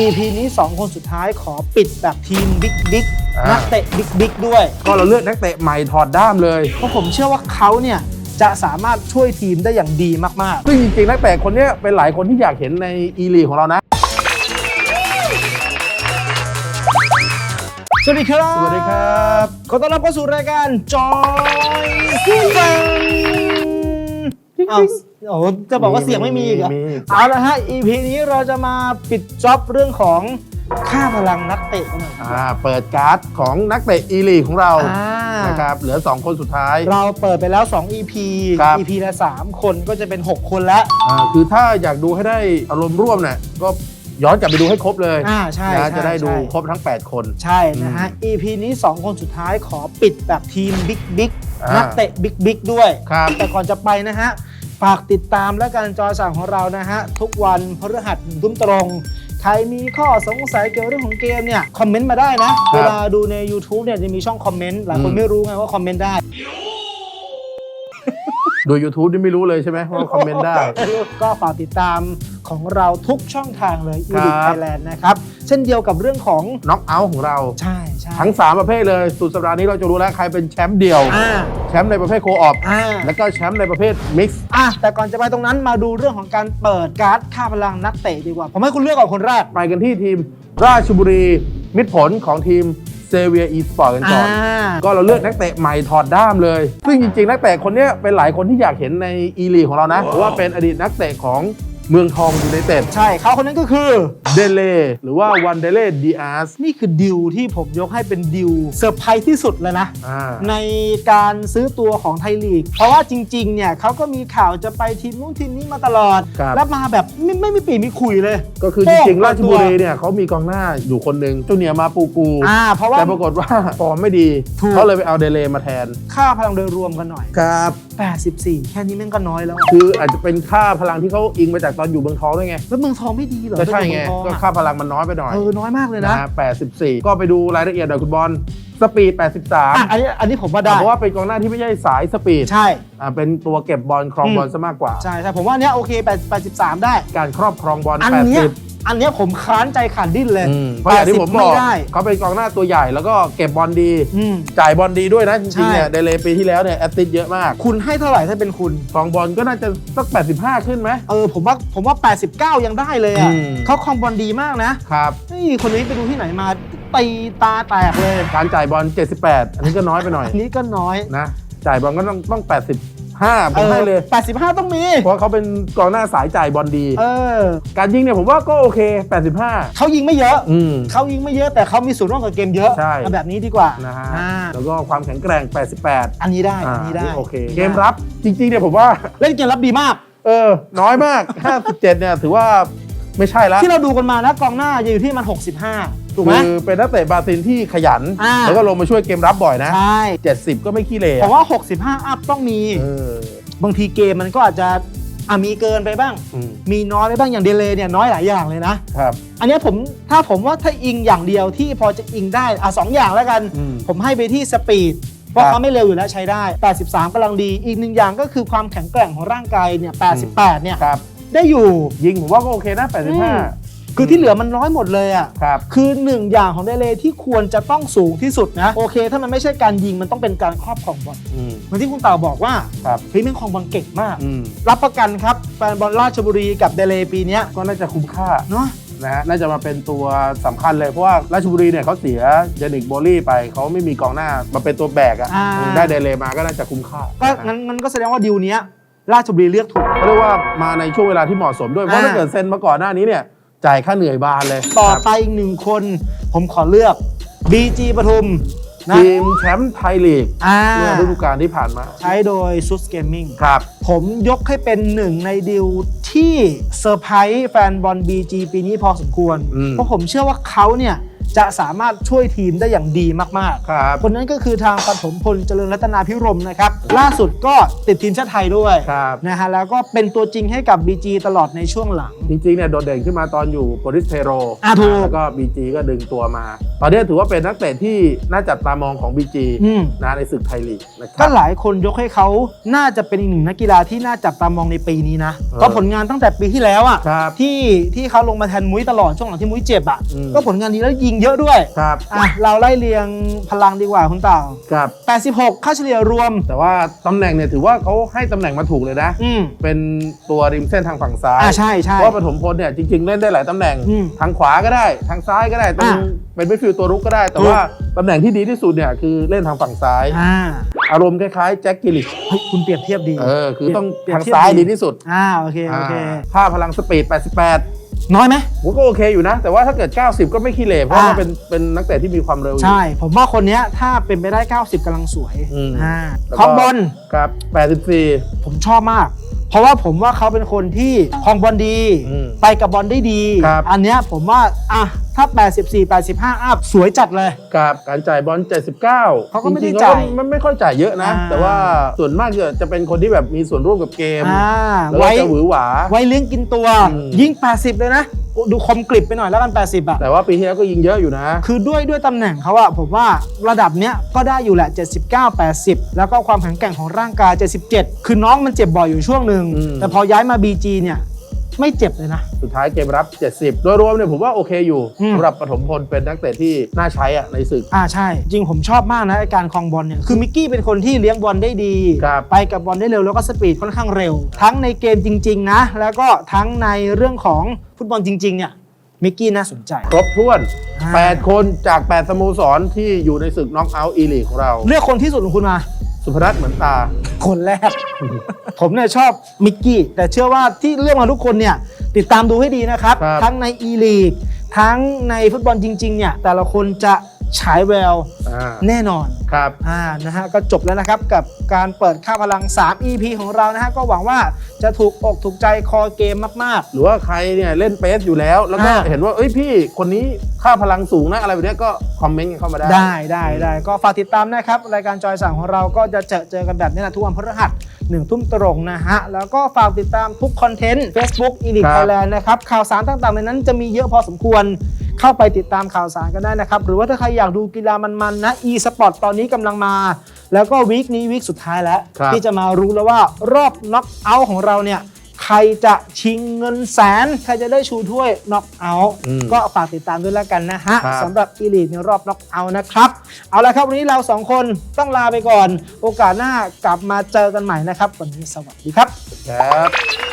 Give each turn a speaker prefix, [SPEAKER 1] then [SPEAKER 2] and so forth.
[SPEAKER 1] EP นี้ 2 คนสุดท้ายขอปิดแบบทีมบิ๊กบิ๊ก
[SPEAKER 2] อ่านั
[SPEAKER 1] นักเตะบิ๊กบิ๊กด้วย
[SPEAKER 2] ก็เราเลือกนักเตะใหม่ถอดด้ามเลย
[SPEAKER 1] เพราะผมเชื่อว่าเขาเนี่ยจะสามารถช่วยทีมได้อย่างดีมาก
[SPEAKER 2] ซึ่งจริงๆนักเตะคนเนี้ยเป็นหลายคนที่อยากเห็นในอีลีของเรานะ
[SPEAKER 1] ๆ สวัสดีครับ
[SPEAKER 2] สวัสดีครับ
[SPEAKER 1] ขอต้อนรับเข้าสู่รายการจอยฟูฟังอ้าว โอ้โหจะบอกว่าเสียงไม่มีอีกเหรอ
[SPEAKER 2] มี
[SPEAKER 1] เอาละฮะ EP นี้เราจะมาปิดจ็อบเรื่องของค่าพลังนักเตะกันหน่อย
[SPEAKER 2] อ่าเปิดการ์ดของนักเตะอีลีของเรา
[SPEAKER 1] อ่า
[SPEAKER 2] นะครับเหลือ 2 คนสุดท้าย
[SPEAKER 1] เราเปิดไปแล้ว 2 EP
[SPEAKER 2] ครับ
[SPEAKER 1] EP ละ 3 คนก็จะเป็น 6 คนแล้ว
[SPEAKER 2] อ่าคือถ้าอยากดูให้ได้อารมณ์ร่วมเนี่ยก็ย้อนกลับไปดูให้ครบเลย
[SPEAKER 1] อ่าใช่
[SPEAKER 2] นะ
[SPEAKER 1] ใช่
[SPEAKER 2] จะได้ดู
[SPEAKER 1] ใช่
[SPEAKER 2] ครบทั้ง 8 คน
[SPEAKER 1] ใช่นะฮะ EP นี้ 2 คนสุดท้ายขอปิดแบบทีมบิ๊กบิ๊ก
[SPEAKER 2] อ่านั
[SPEAKER 1] นักเตะบิ๊กบิ๊กด้วย
[SPEAKER 2] ครับ
[SPEAKER 1] แต่ก่อนจะไปนะฮะ ฝากติดตามและการจอสั่งของเรานะฮะ ทุกวันพฤหัสหนึ่งทุ่มตรง ใครมีข้อสงสัยเกี่ยวกับเรื่องของเกมเนี่ย คอมเมนต์มาได้นะ เวลาดูใน YouTube เนี่ยจะมีช่องคอมเมนต์ หลายคน
[SPEAKER 2] อืม
[SPEAKER 1] ไม่รู้ไงว่าคอมเมนต์ได้
[SPEAKER 2] ดู YouTube นี่ไม่รู้เลยใช่ไหมว่าคอมเมนต์ได้
[SPEAKER 1] ก็ฝากติดตามของเราทุกช่องทางเลยอี
[SPEAKER 2] ครับ
[SPEAKER 1] ลิทไทยแลนด์นะครับ เช่นเดียวกับเรื่องของ
[SPEAKER 2] น็อกเอาท์ของเรา
[SPEAKER 1] ใช่ใช่
[SPEAKER 2] ทั้ง 3 ประเภทเลย สุดสัปดาห์นี้เราจะรู้แล้วใครเป็นแชมป์เดี่ยว
[SPEAKER 1] อ่า
[SPEAKER 2] แชมป์ในประเภทโคออฟ
[SPEAKER 1] อ่า
[SPEAKER 2] แล้วก็แชมป์ในประเภทมิกซ์
[SPEAKER 1] อะแต่ก่อนจะไปตรงนั้นมาดูเรื่องของการเปิดการ์ดค่าพลังนักเตะดีกว่า ผมให้คุณเลือกก่อนคนแรก
[SPEAKER 2] ไปกันที่ทีมราชบุรีมิตรผลของทีม เซเวียอีสปอร์ตกันก่อน ก็เราเลือกนักเตะใหม่ถอดด้ามเลย ซึ่งจริงๆ นักเตะคนเนี้ยเป็นหลายคนที่อยากเห็นในอีลีของเรานะเพราะว่าเป็นอดีตนักเตะของ เมืองทองยูไนเต็ด
[SPEAKER 1] ใช่เขาคนนั้นก็คือ
[SPEAKER 2] เดเลหรือว่าวันเดเลดีอาร์ส
[SPEAKER 1] นี่คือดิวที่ผมยกให้เป็นดิวเซอร์ไพรส์ที่สุดเลยนะ
[SPEAKER 2] อ่า
[SPEAKER 1] ในการซื้อตัวของไทยลีก เพราะว่าจริงๆเนี่ยเขาก็มีข่าวจะไปทีมนู้นทีมนี้มาตลอด
[SPEAKER 2] ครับ
[SPEAKER 1] แล้วมาแบบไม่ไม่มีปีมีคุยเลย
[SPEAKER 2] ก็คือจริงๆ ราชบุรีเนี่ยเขามีกองหน้าอยู่คนหนึ่งเจ้าเหนียมาปูกู
[SPEAKER 1] อ่าเพราะว่า
[SPEAKER 2] แต่ปรากฏว่าฟอร์มไม่ดี
[SPEAKER 1] ถูก
[SPEAKER 2] เขาเลยไปเอาเดเลมาแทน
[SPEAKER 1] ค่าพลังโดยรวมกันหน่อย
[SPEAKER 2] ครับ
[SPEAKER 1] 84 แค่นี้แม่งก็น้อยแล้วอะ
[SPEAKER 2] คืออาจจะเป็นค่าพลังที่เขาอิงมาจากตอนอยู่เมืองทองด้วยไง
[SPEAKER 1] แล้วเมืองทองไม่ดีเหรอ
[SPEAKER 2] ก็ใช่ไง
[SPEAKER 1] เมือทอ
[SPEAKER 2] ก็
[SPEAKER 1] อะ
[SPEAKER 2] ค่าพลังมันน้อยไปหน่อย
[SPEAKER 1] เออน้อยมากเลยนะ
[SPEAKER 2] นะฮะ84 ก็ไปดูรายละเอียดหน่อยคุณบอลสปีด
[SPEAKER 1] อะ
[SPEAKER 2] 83
[SPEAKER 1] อันนี้อันนี้ผมว่าได้
[SPEAKER 2] เพราะว่าเป็นกองหน้าที่ไม่ใช่สายสปีด
[SPEAKER 1] ใช่
[SPEAKER 2] อ่า เป็นตัวเก็บบอลครอง
[SPEAKER 1] อืม
[SPEAKER 2] บอลซะมากกว่า
[SPEAKER 1] ใช่ใช่ผมว่าอันเนี้ยโอเค8 83 ได้
[SPEAKER 2] การครอบครองบอล
[SPEAKER 1] อันเนี้ย
[SPEAKER 2] 80
[SPEAKER 1] อันเนี้ยผมค้านใจขันดิ้นเลย
[SPEAKER 2] อืม เพราะอย่างที่ผม
[SPEAKER 1] 80
[SPEAKER 2] บอก
[SPEAKER 1] ไม่ได้
[SPEAKER 2] เขาเป็นกองหน้าตัวใหญ่แล้วก็เก็บบอลดี
[SPEAKER 1] อืม
[SPEAKER 2] จ่ายบอลดีด้วยนะจริงๆเนี่ย
[SPEAKER 1] ใช่
[SPEAKER 2] เดเลปีที่แล้วเนี่ยแอตติสเยอะมาก
[SPEAKER 1] คุณให้เท่าไหร่ถ้าเป็นคุณ
[SPEAKER 2] ครองบอลก็น่าจะสัก 85 ขึ้นไหม
[SPEAKER 1] เออผมว่าผมว่า 89 ยังได้เลยอะ
[SPEAKER 2] อืม
[SPEAKER 1] เขาครองบอลดีมากนะครับนี่คนนี้ไปดูที่ไหนมาตีตาแตกเลย
[SPEAKER 2] การจ่ายบอล 78 อันนี้ก็น้อยไปหน่อย
[SPEAKER 1] อันนี้ก็น้อย
[SPEAKER 2] นะ จ่ายบอลก็ต้องต้อง 85 ผมให้เลย
[SPEAKER 1] ออ85ต้องมี
[SPEAKER 2] เพราะเขาเป็นกองหน้าสายจ่ายบอลดี
[SPEAKER 1] เออ
[SPEAKER 2] การยิงเนี่ยผมว่าก็โอเค 85
[SPEAKER 1] เขายิงไม่เยอะ
[SPEAKER 2] อืม
[SPEAKER 1] เขายิงไม่เยอะแต่เขามีส่วนร่วมกับเกมเยอะ
[SPEAKER 2] ใช่
[SPEAKER 1] เอาแบบนี้ดีกว่า
[SPEAKER 2] นะฮะ
[SPEAKER 1] อ่า
[SPEAKER 2] แล้วก็ความแข็งแกร่ง 88
[SPEAKER 1] อันนี้ได้
[SPEAKER 2] อ่า
[SPEAKER 1] อันนี้ได้
[SPEAKER 2] โอเค เกมรับจริงๆเนี่ยผมว่า
[SPEAKER 1] เล่นเกมรับดีมาก
[SPEAKER 2] เออ น้อยมาก 57 เนี่ย ถือว่าไม่ใช่แล้ว
[SPEAKER 1] ที่เราดูกันมานะกองหน้าจะอยู่ที่มัน 65 ถูกไหม
[SPEAKER 2] คือเป็นนักเตะบราซิลที่ขยัน
[SPEAKER 1] อ่า
[SPEAKER 2] แล้วก็ลงมาช่วยเกมรับบ่อยนะ
[SPEAKER 1] ใช่
[SPEAKER 2] 70 ก็ไม่ขี้เหร่
[SPEAKER 1] ผมว่า 65 อัพต้องมี
[SPEAKER 2] เออบา
[SPEAKER 1] งทีเกมมันก็อาจจะอะมีเกินไปบ้าง
[SPEAKER 2] อืม
[SPEAKER 1] มีน้อยไปบ้างอย่างเดเลย์เนี่ยน้อยหลายอย่างเลยนะ
[SPEAKER 2] ครับ
[SPEAKER 1] อันเนี้ยผมถ้าผมว่าถ้าอิงอย่างเดียวที่พอจะอิงได้อะสองอย่างแล้วกัน
[SPEAKER 2] อืม
[SPEAKER 1] ผมให้ไปที่สปีดเพราะ
[SPEAKER 2] ครับ
[SPEAKER 1] เขาไม่เร็วอยู่แล้วใช้ได้ 83กำลังดี อีกหนึ่งอย่างก็คือความแข็งแกร่งของร่างกายเนี่ย88 เนี่ย
[SPEAKER 2] ครับ
[SPEAKER 1] ได้อยู่
[SPEAKER 2] ยิงผมว่าก็โอเคนะ
[SPEAKER 1] อืม
[SPEAKER 2] 85
[SPEAKER 1] คือที่เหลือมันน้อยหมดเลยอะ
[SPEAKER 2] ครับ
[SPEAKER 1] คือหนึ่งอย่างของเดเลย์ที่ควรจะต้องสูงที่สุดนะโอเค ถ้ามันไม่ใช่การยิงมันต้องเป็นการครอบครองบอล
[SPEAKER 2] อืม
[SPEAKER 1] เหมือนที่คุณเต่าบอกว่า
[SPEAKER 2] ครับ
[SPEAKER 1] เฮ้ยแม่งครองบอลเก่งมาก
[SPEAKER 2] อืม
[SPEAKER 1] รับประกันครับแฟนบอลราชบุรีกับเดเลย์ปีเนี้ย
[SPEAKER 2] ก็น่าจะคุ้มค่า
[SPEAKER 1] เนาะ
[SPEAKER 2] นะฮะน่าจะมาเป็นตัวสำคัญเลยเพราะว่าราชบุรีเนี่ยเขาเสียเจนิกโบลี่ไปเขาไม่มีกองหน้ามาเป็นตัวแบกอะ
[SPEAKER 1] อ่า
[SPEAKER 2] ได้เดเลมาก็น่าจะคุ้มค่า
[SPEAKER 1] ก็
[SPEAKER 2] นะฮะ
[SPEAKER 1] งั้นงั้นก็แสดงว่าดิวเนี้ยราชบุรีเลือกถูก
[SPEAKER 2] เขาเรียกว่ามาในช่วงเวลาที่เหมาะสมด้วยเพราะ
[SPEAKER 1] อ่า
[SPEAKER 2] ถ้าเกิดเซ็นมาก่อนหน้านี้เนี่ย จ่ายค่าเหนื่อยบานเลย
[SPEAKER 1] ต่อ
[SPEAKER 2] ครับ
[SPEAKER 1] ไปอีกหนึ่งคน ผมขอเลือก BG ปทุมนะ
[SPEAKER 2] ทีมแชมป์ไทยลีก
[SPEAKER 1] อ่า
[SPEAKER 2] เมื่อฤดูกาลที่ผ่านมา
[SPEAKER 1] ใช้โดยซุสเกมมิ่ง
[SPEAKER 2] ครับ
[SPEAKER 1] ผมยกให้เป็นหนึ่งในดิวที่เซอร์ไพรส์แฟนบอล BG ปีนี้พอสมควร
[SPEAKER 2] อืม
[SPEAKER 1] เพราะผมเชื่อว่าเขาเนี่ย จะสามารถช่วยทีมได้อย่างดีมาก
[SPEAKER 2] ครับ
[SPEAKER 1] ๆคนนั้นก็คือทางปฐมพลเจริญรัตนาพิรมนะครับ ล่าสุดก็ติดทีมชาติไทยด้วย
[SPEAKER 2] ครับ
[SPEAKER 1] นะฮะแล้วก็เป็นตัวจริงให้กับ BG ตลอดในช่วงหลัง
[SPEAKER 2] จริงๆเนี่ยโดดเด่นขึ้นมาตอนอยู่โปริสเทโร
[SPEAKER 1] อะถูก
[SPEAKER 2] แล้วก็ BG ก็ดึงตัวมา ตอนนี้ถือว่าเป็นนักเตะที่น่าจับตามองของ BG
[SPEAKER 1] อืม
[SPEAKER 2] นะในศึกไทยลีกนะค
[SPEAKER 1] ก็
[SPEAKER 2] รับ
[SPEAKER 1] หลายคนยกให้เขาน่าจะเป็นอีกหนึ่งนักกีฬาที่น่าจับตามองในปีนี้นะ
[SPEAKER 2] เออ
[SPEAKER 1] ก็ผลงานตั้งแต่ปีที่แล้วอะ
[SPEAKER 2] ครับ
[SPEAKER 1] ที่ที่เขาลงมาแทนมุ้ยตลอดช่วงหลังที่มุ้ยเจ็บอะ
[SPEAKER 2] อืม
[SPEAKER 1] ก็ผลงานดีแล้วยิงเยอะด้วย
[SPEAKER 2] ครับ
[SPEAKER 1] อะเราไล่เรียงพลังดีกว่าคุณเต่า
[SPEAKER 2] ครับ
[SPEAKER 1] 86 ค่าเฉลี่ยรวม
[SPEAKER 2] แต่ว่าตำแหน่งเนี่ยถือว่าเขาให้ตำแหน่งมาถูกเลยนะ
[SPEAKER 1] อืม
[SPEAKER 2] เป็นตัวริมเส้นทางฝั่งซ้าย
[SPEAKER 1] อ่าใช่ใช่
[SPEAKER 2] เพราะว่าปฐมพลเนี่ยจริงๆเล่นได้หลายตำแหน่ง
[SPEAKER 1] อืม
[SPEAKER 2] ทางขวาก็ได้ ทางซ้ายก็ได้ตรง
[SPEAKER 1] อะ
[SPEAKER 2] เป็นมิดฟิลด์ตัวรุกก็ได้ แต่
[SPEAKER 1] ถูก
[SPEAKER 2] ว่าตำแหน่งที่ดีที่สุดเนี่ยคือเล่นทางฝั่งซ้าย
[SPEAKER 1] อ่า
[SPEAKER 2] อารมณ์คล้ายๆแจ็คกิลิช
[SPEAKER 1] เฮ้ยคุณเปรียบเทียบดี
[SPEAKER 2] เออคือต้อง
[SPEAKER 1] เปรียบ
[SPEAKER 2] ทาง
[SPEAKER 1] เทียบ
[SPEAKER 2] ซ้ายดีที่สุด
[SPEAKER 1] อ่าโอเคโอเค
[SPEAKER 2] อ่าค่าพลังสปีด 88
[SPEAKER 1] น้อยไหม
[SPEAKER 2] ผมก็โอเคอยู่นะ แต่ว่าถ้าเกิด 90 ก็ไม่ขี้เหร่เพราะว่า
[SPEAKER 1] อ่า
[SPEAKER 2] เป็นเป็นนักเตะที่มีความเร็วอยู่
[SPEAKER 1] ใช่ ผมว่าคนเนี้ยถ้าเป็นไปได้ 90กำลังสวย
[SPEAKER 2] อืม
[SPEAKER 1] อ่า
[SPEAKER 2] แล้วก็
[SPEAKER 1] คอมบอล
[SPEAKER 2] ครับ 84
[SPEAKER 1] ผมชอบมาก เพราะว่าผมว่าเขาเป็นคนที่คลองบอลดี
[SPEAKER 2] อืม
[SPEAKER 1] ไปกับบอลได้ดี
[SPEAKER 2] ครับ
[SPEAKER 1] อันเนี้ยผมว่าอะถ้า 84 85อัพสวยจัดเลย
[SPEAKER 2] กับการจ่ายบอล79
[SPEAKER 1] เขาก็ไม่ได้
[SPEAKER 2] จริงๆ
[SPEAKER 1] จ่าย
[SPEAKER 2] มันไม่ค่อยจ่ายเยอะนะ
[SPEAKER 1] อ่า
[SPEAKER 2] แต่ว่าส่วนมากจะจะเป็นคนที่แบบมีส่วนร่วมกับเกม
[SPEAKER 1] อ่า
[SPEAKER 2] แล้วก็
[SPEAKER 1] ไว้
[SPEAKER 2] จะหวือหวา
[SPEAKER 1] ไว้เลี้ยงกินตัว
[SPEAKER 2] อืม
[SPEAKER 1] ยิง 80 เลยนะ ดูคมกริบไปหน่อยแล้วกัน 80อะ
[SPEAKER 2] แต่ว่าปีที่แล้วก็ยิงเยอะอยู่นะ
[SPEAKER 1] คือด้วยด้วยตำแหน่งเขาอะผมว่าระดับเนี้ยก็ได้อยู่แหละ 79 80 แล้วก็ความแข็งแกร่งของร่างกาย 77 คือน้องมันเจ็บบ่อยอยู่ช่วงหนึ่ง
[SPEAKER 2] อืม
[SPEAKER 1] แต่พอย้ายมา BG เนี่ย ไม่เจ็บเลยนะ
[SPEAKER 2] สุดท้ายเกมรับ 70 โดยรวมเนี่ยผมว่าโอเคอยู่
[SPEAKER 1] อืม
[SPEAKER 2] สำหรับปฐมพลเป็นนักเตะที่น่าใช้อะในศึก
[SPEAKER 1] อ่าใช่ จริงผมชอบมากนะไอการคลองบอลเนี่ยคือมิกกี้เป็นคนที่เลี้ยงบอลได้ดี
[SPEAKER 2] ครับ
[SPEAKER 1] ไปกับบอลได้เร็วแล้วก็สปีดค่อนข้างเร็ว ทั้งในเกมจริง ๆ นะ แล้วก็ทั้งในเรื่องของฟุตบอลจริง ๆ เนี่ยมิกกี้น่าสนใจ
[SPEAKER 2] ครบถ้วน
[SPEAKER 1] อ่า
[SPEAKER 2] 8 คนจาก 8 สโมสรที่อยู่ในศึกน็อกเอาท์อีลีของเรา
[SPEAKER 1] เลือกคนที่สุดของคุณมา
[SPEAKER 2] สุพนัทเหมือนตา
[SPEAKER 1] คนแรก ผมเนี่ยชอบมิกกี้แต่เชื่อว่าที่เลือกมาทุกคนเนี่ยติดตามดูให้ดีนะครับ
[SPEAKER 2] ครับ
[SPEAKER 1] ทั้งใน e ีลีกทั้งในฟุตบอลจริงๆเนี่ยแต่ละคนจะ ฉายแวว
[SPEAKER 2] อ่า
[SPEAKER 1] แน่นอน
[SPEAKER 2] ครับ
[SPEAKER 1] อ่านะฮะก็จบแล้วนะครับกับการเปิดค่าพลัง 3 EP ของเรานะฮะก็หวังว่าจะถูกอกถูกใจคอเกมมาก
[SPEAKER 2] หรือว่าใครเนี่ยเล่นเปสอยู่แล้ว แล้วก็
[SPEAKER 1] อ่า
[SPEAKER 2] เห็นว่าเอ้ยพี่คนนี้ค่าพลังสูงนะอะไรแบบเนี้ยก็คอมเมนต์กันเข้ามาได้
[SPEAKER 1] ๆ ได้ได้ได้ก็ฝากติดตามนะครับ รายการจอยสั่งของเราก็จะเจอเจอกันแบบนี้นะทุกวันพฤหัส หนึ่งทุ่มตรงนะฮะ แล้วก็ฝากติดตามทุกคอนเทนต์ Facebook e l i t e
[SPEAKER 2] ครับ
[SPEAKER 1] Thailand นะครับ ข่าวสารต่างๆในนั้นจะมีเยอะพอสมควร เข้าไปติดตามข่าวสารกันได้นะครับ หรือว่าถ้าใครอยากดูกีฬามันๆนะ e sport ตอนนี้กำลังมา แล้วก็วีคนี้วีคสุดท้ายแล้ว
[SPEAKER 2] ครับ
[SPEAKER 1] ที่จะมารู้แล้วว่ารอบน็อกเอาท์ของเราเนี่ย ใครจะชิงเงินแสน ใครจะได้ชูถ้วยน็อกเอาท์
[SPEAKER 2] อืม
[SPEAKER 1] ก็ฝากติดตามด้วยแล้วกันนะฮะ
[SPEAKER 2] ครับ
[SPEAKER 1] สำหรับอีลีทในรอบน็อกเอาท์นะครับ เอาละครับ วันนี้เราสองคนต้องลาไปก่อน โอกาสหน้ากลับมาเจอกันใหม่นะครับ วันนี้สวัสดีครับ
[SPEAKER 2] ครับ